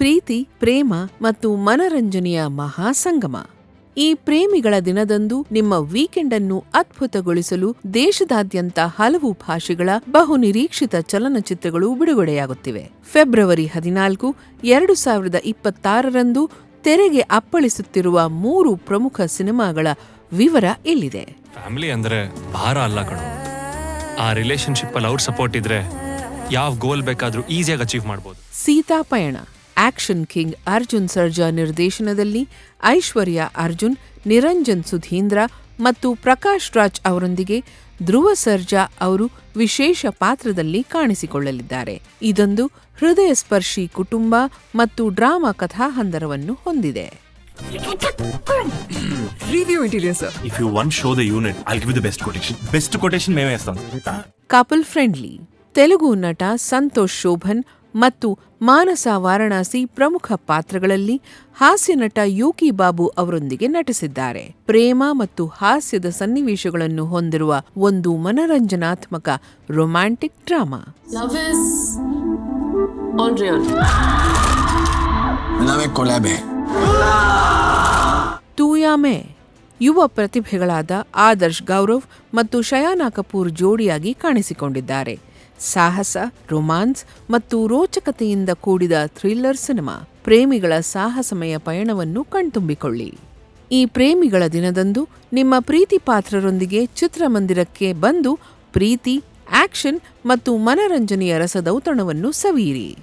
ಪ್ರೀತಿ ಪ್ರೇಮ ಮತ್ತು ಮನರಂಜನೆಯ ಮಹಾಸಂಗಮ. ಈ ಪ್ರೇಮಿಗಳ ದಿನದಂದು ನಿಮ್ಮ ವೀಕೆಂಡ್ ಅನ್ನು ಅದ್ಭುತಗೊಳಿಸಲು ದೇಶದಾದ್ಯಂತ ಹಲವು ಭಾಷೆಗಳ ಬಹುನಿರೀಕ್ಷಿತ ಚಲನಚಿತ್ರಗಳು ಬಿಡುಗಡೆಯಾಗುತ್ತಿವೆ. ಫೆಬ್ರವರಿ ಹದಿನಾಲ್ಕು ಎರಡು ಸಾವಿರದ ಇಪ್ಪತ್ತಾರರಂದು ತೆರೆಗೆ ಅಪ್ಪಳಿಸುತ್ತಿರುವ ಮೂರು ಪ್ರಮುಖ ಸಿನಿಮಾಗಳ ವಿವರ ಇಲ್ಲಿದೆ. ಫ್ಯಾಮಿಲಿ ಅಂದ್ರೆ ಭಾರ ಅಲ್ಲ ಕಣೋ. ಆ ರಿಲೇಶನ್ಶಿಪ್ ಅಲ್ಲಿ ಅವ್ರ ಸಪೋರ್ಟ್ ಇದ್ರೆ ಯಾವ ಗೋಲ್ ಬೇಕಾದ್ರೂ ಈಸಿಯಾಗಿ ಅಚೀವ್ ಮಾಡ್ಬೋದು. ಸೀತಾ ಪಯಣ. ಆಕ್ಷನ್ ಕಿಂಗ್ ಅರ್ಜುನ್ ಸರ್ಜಾ ನಿರ್ದೇಶನದಲ್ಲಿ ಐಶ್ವರ್ಯ ಅರ್ಜುನ್ ನಿರಂಜನ್ ಸುಧೀಂದ್ರ ಮತ್ತು ಪ್ರಕಾಶ್ ರಾಜ್ ಅವರೊಂದಿಗೆ ಧ್ರುವ ಸರ್ಜಾ ಅವರು ವಿಶೇಷ ಪಾತ್ರದಲ್ಲಿ ಕಾಣಿಸಿಕೊಳ್ಳಲಿದ್ದಾರೆ ಇದೊಂದು ಹೃದಯ ಸ್ಪರ್ಶಿ ಕುಟುಂಬ ಮತ್ತು ಡ್ರಾಮಾ ಕಥಾಹಂದರವನ್ನು ಹೊಂದಿದೆ Review interior, sir. If you want show the unit, I'll give you the best quotation. Best quotation మేమే ఇస్తాం ಕಪಲ್ ಫ್ರೆಂಡ್ಲಿ ತೆಲುಗು ನಟ ಸಂತೋಷ್ ಶೋಭನ್ ಮತ್ತು ಮಾನಸ ವಾರಣಾಸಿ ಪ್ರಮುಖ ಪಾತ್ರಗಳಲ್ಲಿ ಹಾಸ್ಯ ನಟ ಯೂಕಿ ಬಾಬು ಅವರೊಂದಿಗೆ ನಟಿಸಿದ್ದಾರೆ. ಪ್ರೇಮ ಮತ್ತು ಹಾಸ್ಯದ ಸನ್ನಿವೇಶಗಳನ್ನು ಹೊಂದಿರುವ ಒಂದು ಮನರಂಜನಾತ್ಮಕ ರೊಮ್ಯಾಂಟಿಕ್ ಡ್ರಾಮಾ. ತೂಯಾಮೆ ಯುವ ಪ್ರತಿಭೆಗಳಾದ ಆದರ್ಶ್ ಗೌರವ್ ಮತ್ತು ಶಯಾನಾ ಕಪೂರ್ ಜೋಡಿಯಾಗಿ ಕಾಣಿಸಿಕೊಂಡಿದ್ದಾರೆ. ಸಾಹಸ, ರೊಮಾನ್ಸ್ ಮತ್ತು ರೋಚಕತೆಯಿಂದ ಕೂಡಿದ ಥ್ರಿಲ್ಲರ್ ಸಿನಿಮಾ ಪ್ರೇಮಿಗಳ ಸಾಹಸಮಯ ಪಯಣವನ್ನು ಕಣ್ತುಂಬಿಕೊಳ್ಳಿ. ಈ ಪ್ರೇಮಿಗಳ ದಿನದಂದು ನಿಮ್ಮ ಪ್ರೀತಿ ಪಾತ್ರರೊಂದಿಗೆ ಚಿತ್ರಮಂದಿರಕ್ಕೆ ಬಂದು ಪ್ರೀತಿ, ಆಕ್ಷನ್ ಮತ್ತು ಮನರಂಜನೆಯ ರಸದೌತಣವನ್ನು ಸವಿಯಿರಿ.